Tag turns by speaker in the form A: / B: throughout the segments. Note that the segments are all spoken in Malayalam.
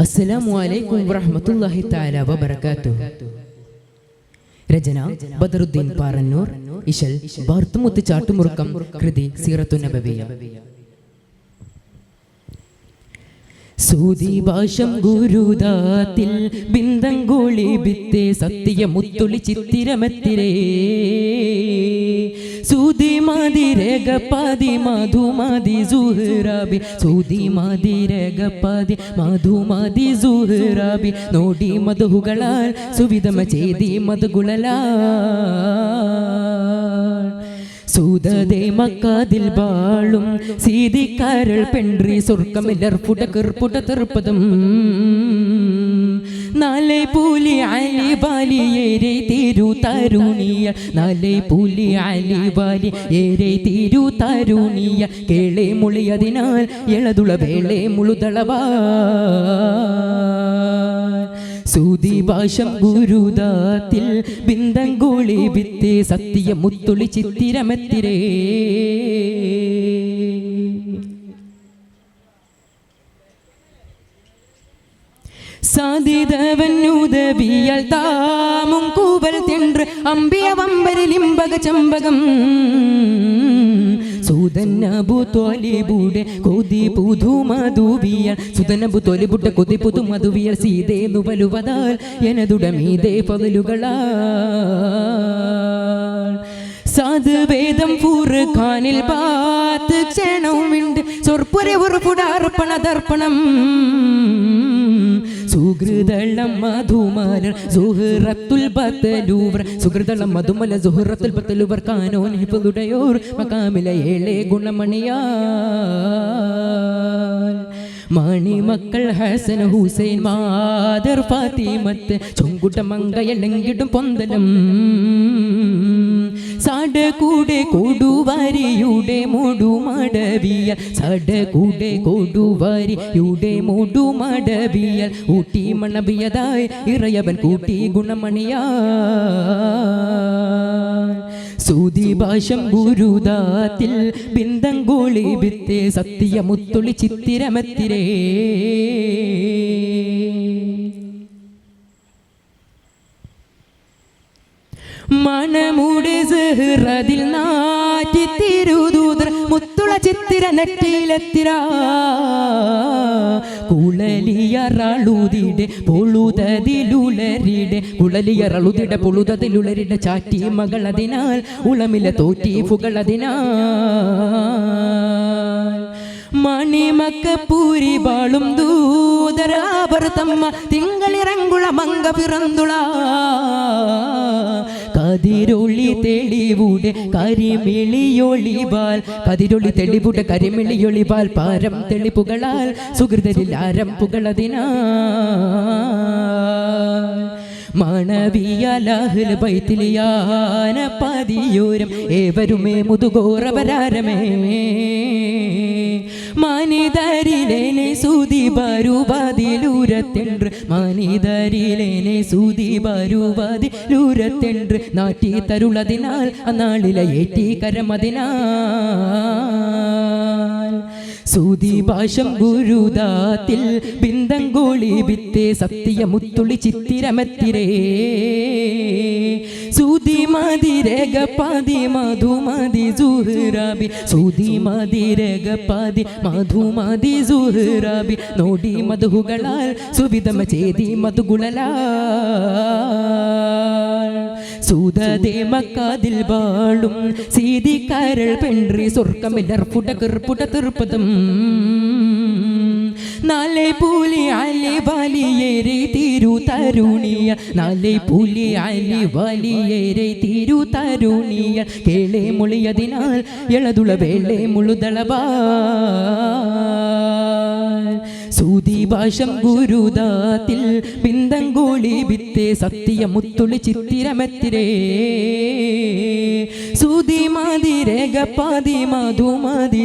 A: അസ്സലാമു അലൈക്കും വറഹ്മത്തുള്ളാഹി തആല വബറകാതുഹു. രചന ബദറുദ്ദീൻ പാറന്നൂർ ഇശൽ ബാർത്തുമുത്ത് ചാട്ടുമുറുക്കം കൃതി സീറത്തു നബവിയ. സൂതി ഭാഷം ഗുരുദാത്തിൽ ബിന്ദങ്കോളി ബിത്തെ സത്യമുത്തുളി ചിത്തിരമത്തിരേ. സൂതി രേഖ പാതി മധുമതി സുഹ്റാബി. സൂതി രേഖ പാതി മധുമതി സുഹ്റാബി. നോടി മധുകളാൽ സുവിധമ ചെയ്തി മധുഗുളലാ സൂതതെ മക്കാതിൽ വാളും സീതിക്കാരൾ പെൺറി സ്വർക്കമില്ലർ പുടകർ പുടതർപ്പതും നാലെ പുലി അലി ബാലി ഏരെ തിരു തരുണിയ. നാലെ പുലി അലി ബാലി ഏരെ തിരു തരുണിയ. കേളെ മുളിയതിനാൽ എളതുള വേളെ മുളുതളവാ. സൂതി ഭാഷം ഗുരുദാത്തിൽ ബിന്ദങ്കോളി വിത്തേ സത്യ മുത്തുളി ചിത്തിരമത്തിരേ. സാധിതവനുദവിയൽ താമും കൂവൽ തെன்று അമ്പിയ വമ്പരിലിംബക ചമ്പകം. സൂതനബു തോലിബുടെ കൊതി പുതു മധുവിയൽ സുതനബു തോലിബുട്ട കൊതി പുതു മധുവിയൽ സീതേ നുവലുവതാൽ എനതുട മീതേ പകലുകളാ ഫുർഖാനിൽ പാത്ത് ക്ഷണവുമുണ്ട് സൊർപ്പുരെ ഉറപ്പുടാർപ്പണ ദർപ്പണം സുഹൃദളം മധുമാലർ സുഹൃത്തുൽ ബത്തലൂവർ സുഹൃതളം മധുമല സുഹൃത്തുൽ ബത്തലൂവർ കാനോൻ ഹിപ്പുടയോർ മകാമില ഏളെ ഗുണമണിയാ മണി മക്കൾ ഹസൻ ഹുസൈൻ മാതർ ഫാത്തിമത്ത് ചൊങ്കുട്ട മങ്കയല്ലെങ്കിടും പൊന്തലം. സാട കൊടുവരിയുടെ കൊടുവാരിയുടെ മൂടുമടവിയ കൊടുവരിയുടെ കൂടെ കൊടുവാരിയുടെ മൂടുമടവിയ ഊട്ടി മണവിയതായി ഇറയവൻ കൂട്ടി ഗുണമണിയാ സൂതി ഭാഷം ഗുരുദാത്തിൽ ബിന്ദങ്കോളി വിത്തെ വിത്തേ സത്യമുത്തുളി ചിത്തിരമത്തിരേ. മണമുടെ സിഹ്റതിൽ നാറ്റി തിരുദൂതർ മുത്തുള ചിത്തിര നെറ്റിയിലെത്തിര. കുളലിയറളുതിടെ പൊളുതതിലുളരിടെ കുളലിയറളുതിടെ പൊളുതതിലുളരിടെ ചാറ്റി മകളതിനാൽ ഉളമില തോറ്റി പുകളതിനാൽ മണിമക്ക പൂരി ബാളും ദൂതരാപർത്തമ്മ തിങ്കളിറങ്കുള മങ്ക പിറന്തുള. കതിരൊളി തെളിവുടെ കരിമിളിയൊളിവാൽ. കതിരൊളി തെളിവുടെ കരിമിളിയൊളിവാൽ. പാരം തെളിപ്പുകളാൽ സുഹൃതരിൽ ആരം പുകളതിനാ. മണവിയലഹൽ ബൈത്തിലിയാന പതിയൂരം ഏവരുമേ മുതുകോറവരാരമേ. മനിതരിലേനെ സുതി ബരുവതിലൂരത്തെன்று മനിതരിലേനെ സുതി ബരുവതിലൂരത്തെன்று നാട്ടി തരുളതിനാൽ അന്നാളിലെ ഏറ്റീകരമതിനാ സൂതി ഭാഷം ഗുരുദാത്തിൽ ബിന്ദങ്കോളി വിത്തെ സത്യ മുത്തുളി ചിത്തിരമത്തിരേ. സൂതി മതിരേഗ പാതി മധുമതി സുഹ്റാബി സൂതി മതിരേഗ പാതി മധുമതി സുഹ്റാബി നോടി മധുഹുകളാൽ സുവിധമ ചേതി മധുകുളലാ സൂതതേ മക്കാതിൽ വാളും. സീതി കരൾ പെൺറി സ്വർക്കമില്ലർ പുടകർ പുട തീർപ്പതും നാലെ പൂലി അലി വലിയേരെ തിരു തരുണിയ. നാലെ പൂലി അലി വലിയേരെ തിരു തരുണിയ. കേളെ മുളിയതിനാൽ എളതുള വേളെ മുളുതളവാ. സൂതി ഭാഷം ഗുരുദാത്തിൽ ബിന്ദങ്കോളി വിത്തെ സത്യ മുത്തുളി ചിത്തിരമത്തിരേ. സൂതി മാതിരേഗ പാതി മധുമതി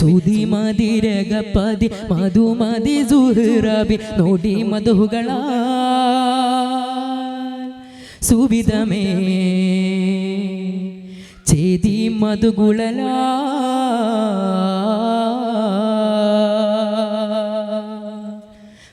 A: സൂതി മാതിരേഗ പാതി മധുമതി സുഹ്റാബി നോടി മധുഹുകള. സുവിധമേ ചേതി മധുകുളലാ.